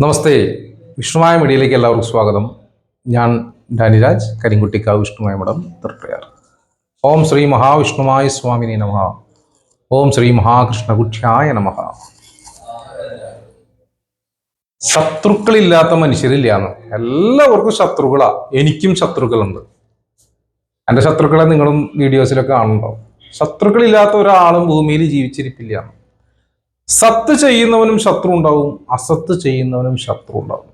നമസ്തേ. വിഷ്ണുമായ മീഡിയയിലേക്ക് എല്ലാവർക്കും സ്വാഗതം. ഞാൻ ഡാനിരാജ് കരിങ്കുട്ടിക്കാവ് വിഷ്ണുമായ മഠം തൃപ്രയാർ ഓം ശ്രീ മഹാവിഷ്ണുമായ സ്വാമിനി നമ. ഓം ശ്രീ മഹാകൃഷ്ണകുഷ്യായ നമ. ശത്രുക്കളില്ലാത്ത മനുഷ്യരില്ലാന്ന്. എല്ലാവർക്കും ശത്രുക്കളാ. എനിക്കും ശത്രുക്കളുണ്ട്. എന്റെ ശത്രുക്കളെ നിങ്ങളും വീഡിയോസിലൊക്കെ കാണുന്നുണ്ടാവും. ശത്രുക്കളില്ലാത്ത ഒരാളും ഭൂമിയിൽ ജീവിച്ചിരിപ്പില്ല. സത്ത് ചെയ്യുന്നവനും ശത്രു ഉണ്ടാവും അസത്ത് ചെയ്യുന്നവനും ശത്രു ഉണ്ടാവും.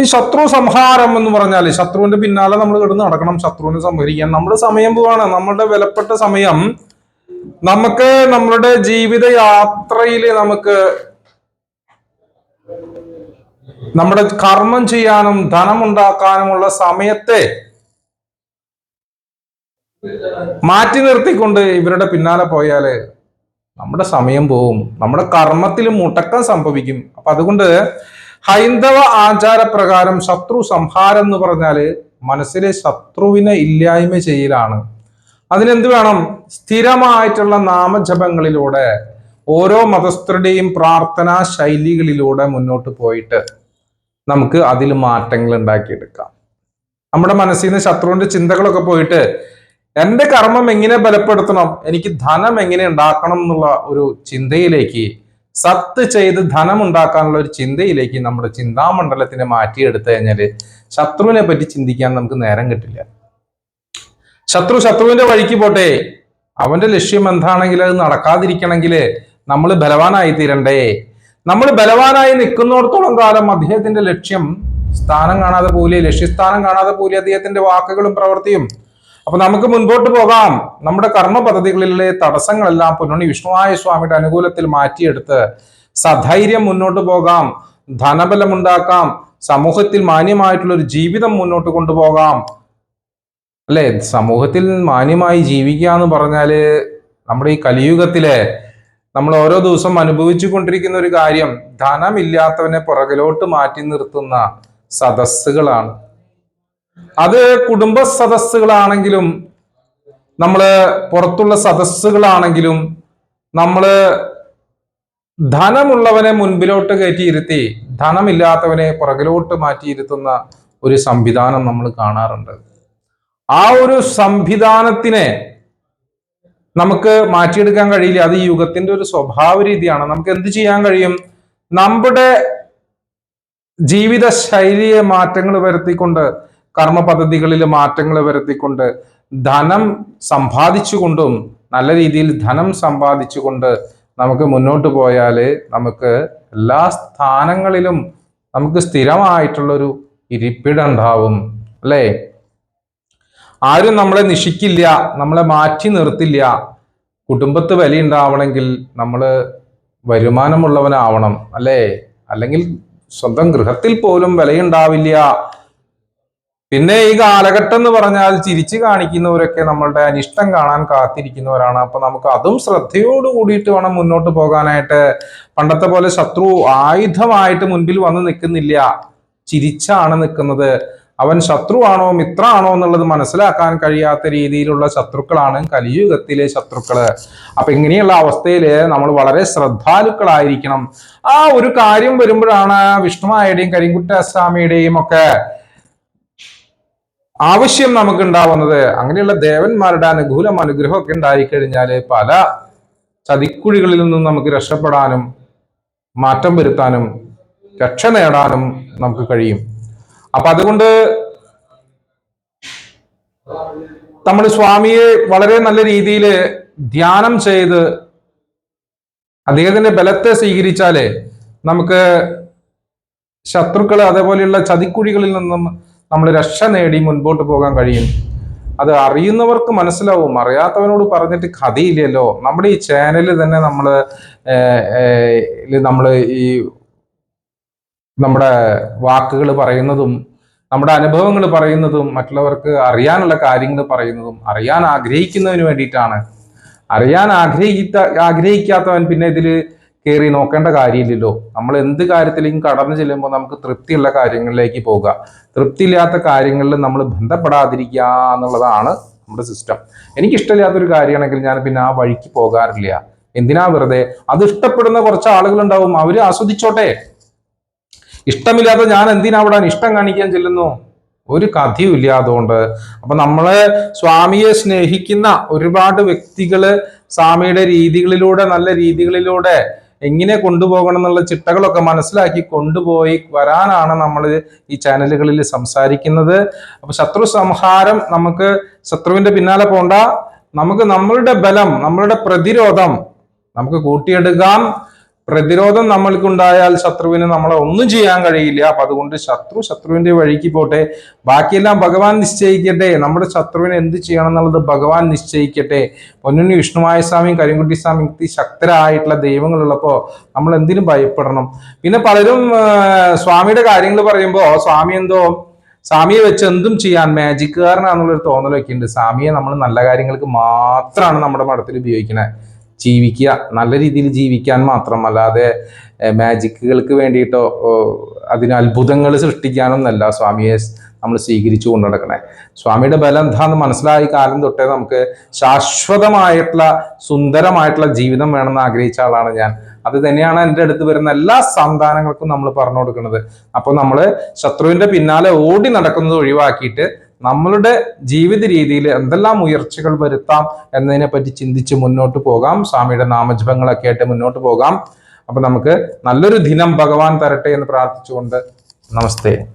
ഈ ശത്രു സംഹാരം എന്ന് പറഞ്ഞാൽ ശത്രുവിന്റെ പിന്നാലെ നമ്മൾ കിടന്ന് നടക്കണം ശത്രുവിനെ സംഹരിക്കാൻ. നമ്മുടെ സമയം പോവാണ്. നമ്മളുടെ വിലപ്പെട്ട സമയം നമുക്ക് നമ്മളുടെ ജീവിത യാത്രയിൽ നമുക്ക് നമ്മുടെ കർമ്മം ചെയ്യാനും ധനം ഉണ്ടാക്കാനുമുള്ള സമയത്തെ മാറ്റി നിർത്തിക്കൊണ്ട് ഇവരുടെ പിന്നാലെ പോയാൽ നമ്മുടെ സമയം പോവും. നമ്മുടെ കർമ്മത്തിൽ മുടക്കം സംഭവിക്കും. അപ്പൊ അതുകൊണ്ട് ഹൈന്ദവ ആചാരപ്രകാരം ശത്രു സംഹാരം എന്ന് പറഞ്ഞാൽ മനസ്സിലെ ശത്രുവിനെ ഇല്ലായ്മ ചെയ്യലാണ്. അതിനെന്ത് വേണം? സ്ഥിരമായിട്ടുള്ള നാമജപങ്ങളിലൂടെ ഓരോ മതസ്ഥരുടെയും പ്രാർത്ഥനാ ശൈലികളിലൂടെ മുന്നോട്ട് പോയിട്ട് നമുക്ക് അതിൽ മാറ്റങ്ങൾ ഉണ്ടാക്കിയെടുക്കാം. നമ്മുടെ മനസ്സിൽ നിന്ന് ശത്രുവിന്റെ ചിന്തകളൊക്കെ പോയിട്ട് എന്റെ കർമ്മം എങ്ങനെ ബലപ്പെടുത്തണം? എനിക്ക് ധനം എങ്ങനെ ഉണ്ടാക്കണം എന്നുള്ള ഒരു ചിന്തയിലേക്ക് സത്ത് ചെയ്ത് ധനം ഉണ്ടാക്കാനുള്ള ഒരു ചിന്തയിലേക്ക് നമ്മുടെ ചിന്താമണ്ഡലത്തിനെ മാറ്റിയെടുത്തു കഴിഞ്ഞാൽ ശത്രുവിനെ പറ്റി ചിന്തിക്കാൻ നമുക്ക് നേരം കിട്ടില്ല. ശത്രു ശത്രുവിന്റെ വഴിക്ക് പോട്ടെ. അവന്റെ ലക്ഷ്യം എന്താണെങ്കിൽ അത് നടക്കാതിരിക്കണമെങ്കിൽ നമ്മൾ ബലവാനായി തീരണ്ടേ. നമ്മൾ ബലവാനായി നിൽക്കുന്നിടത്തോളം കാലം അദ്ദേഹത്തിന്റെ ലക്ഷ്യം സ്ഥാനം കാണാതെ പോലെ ലക്ഷ്യസ്ഥാനം കാണാതെ പോലെ അദ്ദേഹത്തിന്റെ വാക്കുകളും പ്രവൃത്തിയും അപ്പൊ നമുക്ക് മുൻപോട്ട് പോകാം. നമ്മുടെ കർമ്മ പദ്ധതികളിലെ തടസ്സങ്ങളെല്ലാം പൊന്നുണ്ണി വിഷ്ണുവായ സ്വാമിയുടെ അനുകൂലത്തിൽ മാറ്റിയെടുത്ത് സധൈര്യം മുന്നോട്ട് പോകാം. ധനബലമുണ്ടാക്കാം സമൂഹത്തിൽ മാന്യമായിട്ടുള്ള ഒരു ജീവിതം മുന്നോട്ട് കൊണ്ടുപോകാം. അല്ലെ? സമൂഹത്തിൽ മാന്യമായി ജീവിക്കുക എന്ന് പറഞ്ഞാൽ നമ്മുടെ ഈ കലിയുഗത്തിലെ നമ്മൾ ഓരോ ദിവസം അനുഭവിച്ചു കൊണ്ടിരിക്കുന്ന ഒരു കാര്യം ധനമില്ലാത്തവനെ പുറകിലോട്ട് മാറ്റി നിർത്തുന്ന സദസ്സുകളാണ്. അത് കുടുംബ സദസ്സുകളാണെങ്കിലും നമ്മൾ പുറത്തുള്ള സദസ്സുകളാണെങ്കിലും നമ്മൾ ധനമുള്ളവനെ മുൻപിലോട്ട് കയറ്റിയിരുത്തി ധനമില്ലാത്തവനെ പുറകിലോട്ട് മാറ്റിയിരുത്തുന്ന ഒരു സംവിധാനം നമ്മൾ കാണാറുണ്ട്. ആ ഒരു സംവിധാനത്തിനെ നമുക്ക് മാറ്റിയെടുക്കാൻ കഴിയില്ല. അത് യുഗത്തിന്റെ ഒരു സ്വഭാവ രീതിയാണ്. നമുക്ക് എന്ത് ചെയ്യാൻ കഴിയും? നമ്മുടെ ജീവിത ശൈലിയെ മാറ്റങ്ങൾ വരുത്തിക്കൊണ്ട് കർമ്മ പദ്ധതികളിൽ മാറ്റങ്ങൾ വരുത്തിക്കൊണ്ട് ധനം സമ്പാദിച്ചുകൊണ്ടും നല്ല രീതിയിൽ ധനം സമ്പാദിച്ചുകൊണ്ട് നമുക്ക് മുന്നോട്ട് പോയാൽ നമുക്ക് എല്ലാ സ്ഥാനങ്ങളിലും നമുക്ക് സ്ഥിരമായിട്ടുള്ളൊരു ഇരിപ്പിടം ഉണ്ടാവും അല്ലേ? ആരും നമ്മളെ നിഷിക്കില്ല നമ്മളെ മാറ്റി നിർത്തില്ല. കുടുംബത്ത് വിലയുണ്ടാവണമെങ്കിൽ നമ്മൾ വരുമാനമുള്ളവനാവണം അല്ലേ? അല്ലെങ്കിൽ സ്വന്തം ഗൃഹത്തിൽ പോലും വിലയുണ്ടാവില്ല. പിന്നെ ഈ കാലഘട്ടം എന്ന് പറഞ്ഞാൽ ചിരിച്ചു കാണിക്കുന്നവരൊക്കെ നമ്മളുടെ അനിഷ്ടം കാണാൻ കാത്തിരിക്കുന്നവരാണ്. അപ്പൊ നമുക്ക് അതും ശ്രദ്ധയോട് കൂടിയിട്ട് വേണം മുന്നോട്ട് പോകാനായിട്ട്. പണ്ടത്തെ പോലെ ശത്രു ആയുധമായിട്ട് മുൻപിൽ വന്ന് നിൽക്കുന്നില്ല. ചിരിച്ചാണ് നിൽക്കുന്നത്. അവൻ ശത്രുവാണോ മിത്രമാണോ എന്നുള്ളത് മനസ്സിലാക്കാൻ കഴിയാത്ത രീതിയിലുള്ള ശത്രുക്കളാണ് കലിയുഗത്തിലെ ശത്രുക്കൾ. അപ്പൊ ഇങ്ങനെയുള്ള അവസ്ഥയിൽ നമ്മൾ വളരെ ശ്രദ്ധാലുക്കളായിരിക്കണം. ആ ഒരു കാര്യം വരുമ്പോഴാണ് വിഷ്ണുമായുടെയും കരിങ്കുട്ടസ്വാമിയുടെയും ഒക്കെ ആവശ്യം നമുക്ക് ഉണ്ടാവുന്നത് അങ്ങനെയുള്ള ദേവന്മാരുടെ അനുകൂലം അനുഗ്രഹമൊക്കെ ഉണ്ടായിക്കഴിഞ്ഞാൽ പല ചതിക്കുഴികളിൽ നിന്നും നമുക്ക് രക്ഷപ്പെടാനും മാറ്റം വരുത്താനും രക്ഷ നേടാനും നമുക്ക് കഴിയും. അപ്പൊ അതുകൊണ്ട് നമ്മൾ സ്വാമിയെ വളരെ നല്ല രീതിയിൽ ധ്യാനം ചെയ്ത് അദ്ദേഹത്തിന്റെ ബലത്തെ സ്വീകരിച്ചാലേ നമുക്ക് ശത്രുക്കൾ അതേപോലെയുള്ള ചതിക്കുഴികളിൽ നിന്നും നമ്മൾ രക്ഷ നേടി മുൻപോട്ട് പോകാൻ കഴിയും. അത് അറിയുന്നവർക്ക് മനസ്സിലാവും. അറിയാത്തവനോട് പറഞ്ഞിട്ട് കഥയില്ലല്ലോ. നമ്മുടെ ഈ ചാനലിൽ തന്നെ നമ്മൾ നമ്മൾ ഈ നമ്മുടെ വാക്കുകൾ പറയുന്നതും നമ്മുടെ അനുഭവങ്ങൾ പറയുന്നതും മറ്റുള്ളവർക്ക് അറിയാനുള്ള കാര്യങ്ങൾ പറയുന്നതും അറിയാൻ ആഗ്രഹിക്കുന്നതിന് വേണ്ടിയിട്ടാണ്. അറിയാൻ ആഗ്രഹിക്ക ആഗ്രഹിക്കാത്തവൻ പിന്നെ ഇതിൽ കയറി നോക്കേണ്ട കാര്യമില്ലല്ലോ. നമ്മൾ എന്ത് കാര്യത്തിലേക്കും കടന്നു ചെല്ലുമ്പോൾ നമുക്ക് തൃപ്തിയുള്ള കാര്യങ്ങളിലേക്ക് പോകുക തൃപ്തിയില്ലാത്ത കാര്യങ്ങളിൽ നമ്മൾ ബന്ധപ്പെടാതിരിക്കുക എന്നുള്ളതാണ് നമ്മുടെ സിസ്റ്റം എനിക്കിഷ്ടമില്ലാത്തൊരു കാര്യമാണെങ്കിൽ ഞാൻ പിന്നെ ആ വഴിക്ക് പോകാറില്ല. എന്തിനാ വെറുതെ? അത് ഇഷ്ടപ്പെടുന്ന കുറച്ച് ആളുകളുണ്ടാവും. അവർ ആസ്വദിച്ചോട്ടെ. ഇഷ്ടമില്ലാത്ത ഞാൻ എന്തിനാ അവിടെ ഇഷ്ടം കാണിക്കാൻ ചെല്ലുന്നു? ഒരു കഥയും ഇല്ല അതുകൊണ്ട് അപ്പൊ നമ്മളെ സ്വാമിയെ സ്നേഹിക്കുന്ന ഒരുപാട് വ്യക്തികൾ സ്വാമിയുടെ രീതികളിലൂടെ നല്ല രീതികളിലൂടെ എങ്ങനെ കൊണ്ടുപോകണം എന്നുള്ള ചിട്ടകളൊക്കെ മനസ്സിലാക്കി കൊണ്ടുപോയി വരാനാണ് നമ്മൾ ഈ ചാനലുകളിൽ സംസാരിക്കുന്നത്. അപ്പൊ ശത്രു സംഹാരം നമുക്ക് ശത്രുവിന്റെ പിന്നാലെ പോണ്ട. നമുക്ക് നമ്മളുടെ ബലം നമ്മളുടെ പ്രതിരോധം നമുക്ക് കൂട്ടിയെടുക്കാം. പ്രതിരോധം നമ്മൾക്കുണ്ടായാൽ ശത്രുവിന് നമ്മളെ ഒന്നും ചെയ്യാൻ കഴിയില്ല. അപ്പൊ അതുകൊണ്ട് ശത്രു ശത്രുവിന്റെ വഴിക്ക് പോട്ടെ. ബാക്കിയെല്ലാം ഭഗവാൻ നിശ്ചയിക്കട്ടെ. നമ്മുടെ ശത്രുവിനെ എന്ത് ചെയ്യണം എന്നുള്ളത് ഭഗവാൻ നിശ്ചയിക്കട്ടെ. പൊന്നുണ്ണി വിഷ്ണുമായ സ്വാമിയും കരിങ്കുട്ടി സ്വാമിയും ശക്തരായിട്ടുള്ള ദൈവങ്ങളുള്ളപ്പോ നമ്മൾ എന്തിനും ഭയപ്പെടണം. പിന്നെ പലരും സ്വാമിയുടെ കാര്യങ്ങൾ പറയുമ്പോൾ സ്വാമി എന്തോ സ്വാമിയെ വെച്ച് എന്തും ചെയ്യാൻ മാജിക്കുകാരനാണെന്നുള്ളൊരു തോന്നലൊക്കെ ഉണ്ട് സ്വാമിയെ നമ്മൾ നല്ല കാര്യങ്ങൾക്ക് മാത്രമാണ് നമ്മുടെ മഠത്തിൽ ഉപയോഗിക്കുന്നത് ജീവിക്കുക നല്ല രീതിയിൽ ജീവിക്കാൻ മാത്രം അല്ലാതെ മാജിക്കുകൾക്ക് വേണ്ടിയിട്ടോ അതിന് അത്ഭുതങ്ങൾ സൃഷ്ടിക്കാനൊന്നല്ല സ്വാമിയെ നമ്മൾ സ്വീകരിച്ചു കൊണ്ടു നടക്കണേ സ്വാമിയുടെ ബലം എന്താന്ന് മനസ്സിലായ കാലം തൊട്ടേ നമുക്ക് ശാശ്വതമായിട്ടുള്ള സുന്ദരമായിട്ടുള്ള ജീവിതം വേണമെന്ന് ആഗ്രഹിച്ച ആളാണ് ഞാൻ. അത് തന്നെയാണ് എന്റെ അടുത്ത് വരുന്ന എല്ലാ സന്താനങ്ങൾക്കും നമ്മൾ പറഞ്ഞു കൊടുക്കുന്നത്. അപ്പോൾ നമ്മൾ ശത്രുവിന്റെ പിന്നാലെ ഓടി നടക്കുന്നത് ഒഴിവാക്കിയിട്ട് നമ്മളുടെ ജീവിത രീതിയിൽ എന്തെല്ലാം ഉയർച്ചകൾ വരുത്താം എന്നതിനെ പറ്റി ചിന്തിച്ച് മുന്നോട്ട് പോകാം. സ്വാമിയുടെ നാമജപങ്ങളൊക്കെ ആയിട്ട് മുന്നോട്ട് പോകാം. അപ്പൊ നമുക്ക് നല്ലൊരു ദിനം ഭഗവാൻ തരട്ടെ എന്ന് പ്രാർത്ഥിച്ചുകൊണ്ട് നമസ്തേ.